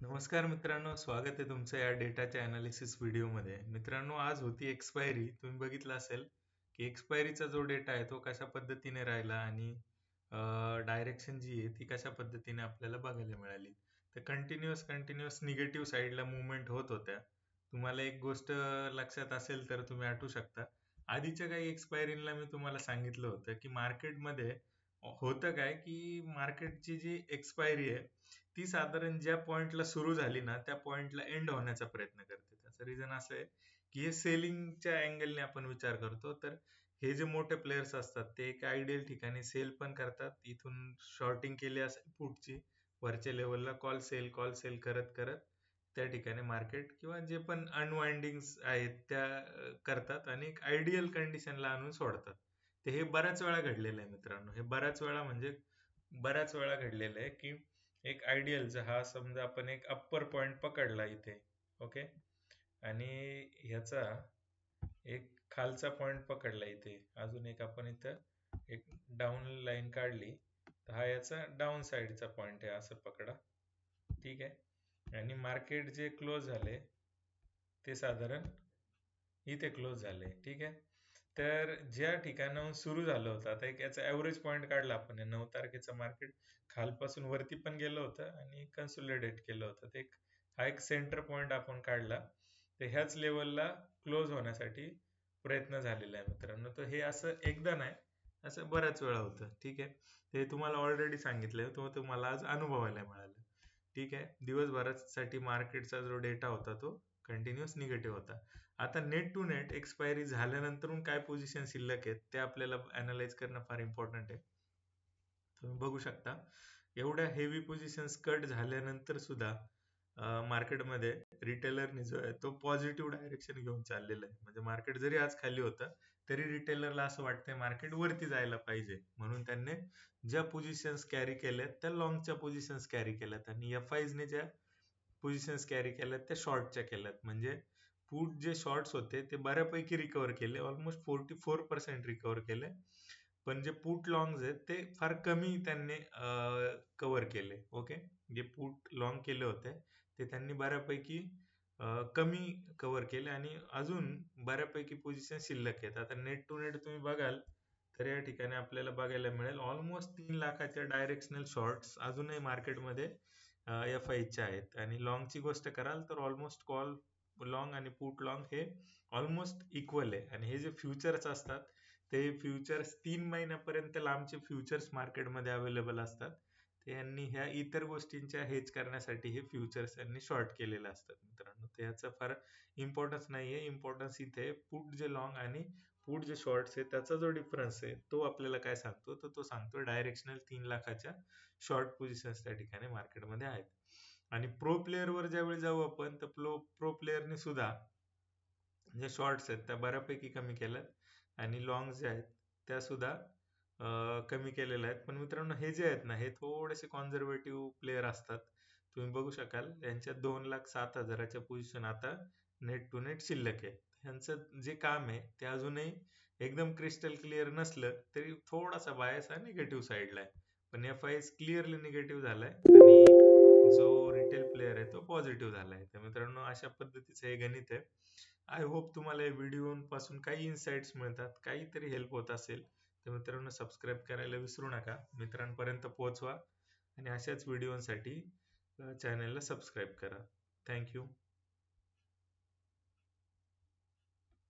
नमस्कार मित्रांनो स्वागत आहे तुमचं या डेटाच्या अनालिसिस व्हिडिओमध्ये मित्रांनो आज होती एक्सपायरी तुम्ही बघितलं असेल की एक्सपायरीचा जो डेटा आहे तो कशा पद्धतीने राहिला आणि डायरेक्शन जी आहे ती कशा पद्धतीने आपल्याला बघायला मिळाली. तर कंटिन्युअस कंटिन्युअस निगेटिव्ह साईडला मुवमेंट होत होत्या. तुम्हाला एक गोष्ट लक्षात असेल तर तुम्ही आठवू शकता. आधीच्या काही एक्सपायरीला मी तुम्हाला सांगितलं होतं की मार्केटमध्ये होतं काय की मार्केटची जी एक्सपायरी आहे ती साधारण ज्या पॉइंटला सुरू झाली ना त्या पॉइंटला एंड होण्याचा प्रयत्न करते. त्याचं रिझन असं आहे की हे सेलिंगच्या अँगलने आपण विचार करतो तर हे जे मोठे प्लेयर्स असतात ते एक आयडियल ठिकाणी सेल पण करतात. इथून शॉर्टिंग केली असेल पुढची वरच्या लेवलला कॉल सेल कॉल सेल करत करत त्या ठिकाणी मार्केट किंवा जे पण अनवाइंडिंग आहेत त्या करतात आणि एक आयडियल कंडिशनला आणून सोडतात. ते हे बऱ्याच वेळा घडलेलं आहे मित्रांनो. हे बऱ्याच वेळा म्हणजे बऱ्याच वेळा घडलेलं आहे की एक आयडियलचा हा समजा आपण एक अप्पर पॉईंट पकडला इथे ओके आणि ह्याचा एक खालचा पॉईंट पकडला इथे. अजून एक आपण इथं एक डाऊन लाईन काढली. तर हा याचा डाऊन साईडचा पॉईंट आहे असं पकडा. ठीक आहे? आणि मार्केट जे क्लोज झाले ते साधारण इथे क्लोज झाले. ठीक आहे? तर ज्या ठिकाणाहून सुरू झालं होतं आता एक याचा ॲव्हरेज पॉईंट काढला आपण नऊ तारखेचं मार्केट खालपासून वरती पण गेलं होतं आणि कन्सोलिडेट केलं होतं. ते हा एक सेंटर पॉईंट आपण काढला. तर ह्याच लेवलला क्लोज होण्यासाठी प्रयत्न झालेला आहे मित्रांनो. तर हे असं एकदा नाही असं बऱ्याच वेळा होतं. ठीक आहे? ते तुम्हाला ऑलरेडी सांगितलं तो तुम्हाला आज अनुभवायला मिळालं. ठीक आहे? दिवसभरासाठी मार्केटचा जो डेटा होता तो कंटिन्युअस निगेटिव्ह होता. आता नेट टू नेट एक्सपायरी झाल्यानंतर काय पोझिशन शिल्लक आहेत ते आपल्याला अनालाइज करणं फार इम्पॉर्टंट आहे. तुम्ही बघू शकता एवढ्या हेवी पोझिशन्स कट झाल्यानंतर सुद्धा मार्केटमध्ये रिटेलरने जो आहे तो पॉझिटिव्ह डायरेक्शन घेऊन चाललेला आहे. म्हणजे मार्केट जरी आज खाली होतं तरी रिटेलरला असं वाटतंय मार्केट वरती जायला पाहिजे. म्हणून त्यांनी ज्या पोझिशन्स कॅरी केल्या त्या लॉंगच्या पोझिशन्स कॅरी केल्यात. आणि एफ ने ज्या पोझिशन्स कॅरी केल्यात त्या शॉर्टच्या केल्यात. म्हणजे पुट जे शॉर्ट्स होते ते बऱ्यापैकी रिकवर केले. Almost forty four percent recover केले. पण जे पुट लॉंग्स आहेत ते फार कमी त्यांनी कव्हर केले. ओके जे पुट लॉंग केले होते ते त्यांनी बऱ्यापैकी कमी कव्हर केले आणि अजून बऱ्यापैकी पोझिशन शिल्लक आहेत. आता नेट टू नेट तुम्ही बघाल तर या ठिकाणी आपल्याला बघायला मिळेल. ऑलमोस्ट तीन लाखाच्या डायरेक्शनल शॉर्ट्स अजूनही मार्केटमध्ये एफ आयच्या आहेत. आणि लॉंगची गोष्ट कराल तर ऑलमोस्ट कॉल लॉंग आणि पुट लॉंग हे ऑलमोस्ट इक्वल आहे. आणि हे जे फ्युचर्स असतात ते फ्युचर्स तीन महिन्यापर्यंत लांबचे फ्युचर्स मार्केटमध्ये अवेलेबल असतात. यांनी ह्या इतर गोष्टींच्या हेच करण्यासाठी हे फ्युचर्स यांनी शॉर्ट केलेले असतात मित्रांनो. तर याचा फार इम्पॉर्टन्स नाहीये. इम्पॉर्टन्स इथे पुट जे लॉंग आणि पुट जे शॉर्ट्स आहे त्याचा जो डिफरन्स आहे तो आपल्याला काय सांगतो? तर तो सांगतो डायरेक्शनल तीन लाखाच्या शॉर्ट पोझिशन्स त्या ठिकाणी मार्केटमध्ये आहेत. आणि प्रो प्लेअरवर ज्यावेळी जाऊ आपण तर प्रो प्रो प्लेअरने सुद्धा जे शॉर्ट्स आहेत त्या बऱ्यापैकी कमी केल्यात. आणि लॉंग्स जे आहेत त्या सुद्धा कमी केलेले आहेत. पण मित्रांनो हे जे आहेत ना हे थोडेसे कॉन्झर्वेटिव्ह प्लेअर असतात. तुम्ही बघू शकाल यांच्या दोन लाख सात हजाराच्या पोझिशन आता नेट टू नेट शिल्लक आहे. यांचं जे काम आहे ते अजूनही एकदम क्रिस्टल क्लिअर नसलं तरी थोडासा बायस हा निगेटिव्ह साईडला आहे. पण F I S clearly negative झालाय आणि जो रिटेल प्लेअर आहे तो पॉझिटिव्ह झालाय. तर मित्रांनो अशा पद्धतीचं हे गणित आहे. आय होप तुम्हाला या व्हिडिओ पासून काही इन्साइट्स मिळतात काहीतरी हेल्प होत असेल. तर मित्रांनो सबस्क्राईब करायला विसरू नका. मित्रांपर्यंत पोहोचवा आणि अशाच व्हिडिओसाठी चॅनलला सबस्क्राईब करा. थँक्यू